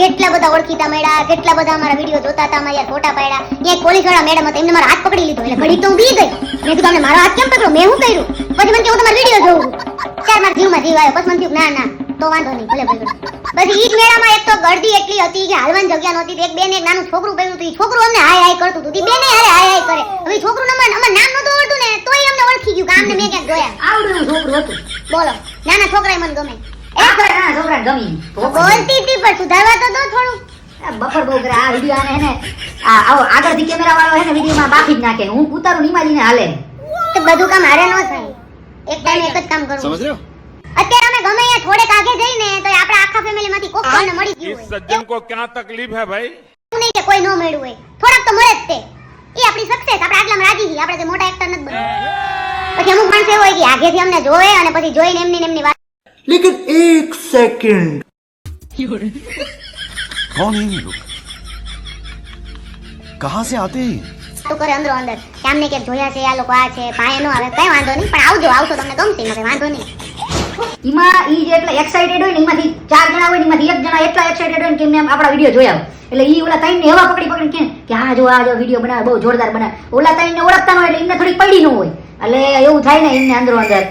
કેટલા બધા ઓળખીતા મળ્યા કેટલા બધા અમારા વીડિયો જોતા હતા અમારા ફોટા પાડ્યા. ત્યાં પોલીસવાળા મેડમ હતા એમને મારો હાથ પકડી લીધો. એટલે ઘડી તો હું બી ગઈ. મેં કીધું તમને મારો હાથ કેમ પકડ્યો? મેં શું કર્યું? પછી મને કે હું તમારો વીડિયો જોઉં ચાર મારા જીવમાં જીવ આવ્યો. પછી મને થયું ના ના તો વાંધો નહીં ભલે ભલે પછી ઈ મેળામાં એક તો ગળદી એટલી હતી કે હાલવાની જગ્યા નહોતી એક બેને એક નાનું છોકરું પડ્યું હતું. છોકરું અમને હાય હાય કરતું હતું. બેને હારે હાય હાય કરે. હવે છોકરું અમાર અમાર નામ નહોતું આવડતું ને તોય અમને ઓળખી ગયું કે આમને મેં ક્યાંક જોયા. આવડું છોકરું હતું. બોલો નાના છોકરાએ મને ગમે. ના આખા ફેમિલી માંથી મળી ગયું કોઈ નો મળ્યું હોય થોડક તો મળે એ આપણી સક્સેસ આપણે આગલામાં મોટા એક્ટર નથી પછી અમુક માણસો એવો હોય કે આગેથી અમને જોવે અને પછી જોઈને એમની એમની વાત लेकिन एक सेकंड कौन है ये लोग कहाँ से आते हैं તો કરે અંદરો અંદર કે આમને ક્યાંક જોયા છે આ લોકો આ છે પાયે ન આવે કઈ વાંધો નહીં પણ આવજો આવશો તમને ગમશે નકર વાંધો નહીં એમાં ઈ જે એટલા એક્સાઇટેડ હોય ને એમાંથી ચાર જણા હોય ને એમાંથી એક જણા એટલા એક્સાઇટેડ હોય ને કે એમને આમ આપણા વિડીયો જોયા હોય એટલે ઈ ઓલા ત્રણ ને હવા પકડી પકડી કે કે હા જો આ જો વિડીયો બનાવે બહુ જોરદાર બનાવે ઓલા ત્રણ ને ઓળખતા ન હોય એટલે એમને થોડી પડી ન હોય એટલે એવું થાય ને એમને અંદરો અંદર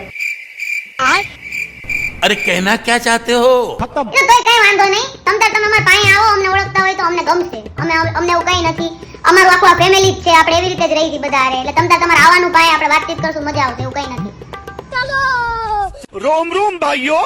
અરે કહેના ક્યાં ચાહતે હો? ખતમ. એટલે કઈ વાંધો નહીં. તમ તાર તમે અમાર પાસે આવો અમને ઓળખતા હોય તો અમને ગમશે. અમે અમને એવું કઈ નથી. અમારું આખું આ ફેમિલી જ છે. આપણે એવી રીતે જ રહી છી બધા રે એટલે તમ તમારે આવવાનું પાસે આપણે વાતચીત કરશું મજા આવશે એવું કઈ નથી. રોમ રોમ ભાઈઓ.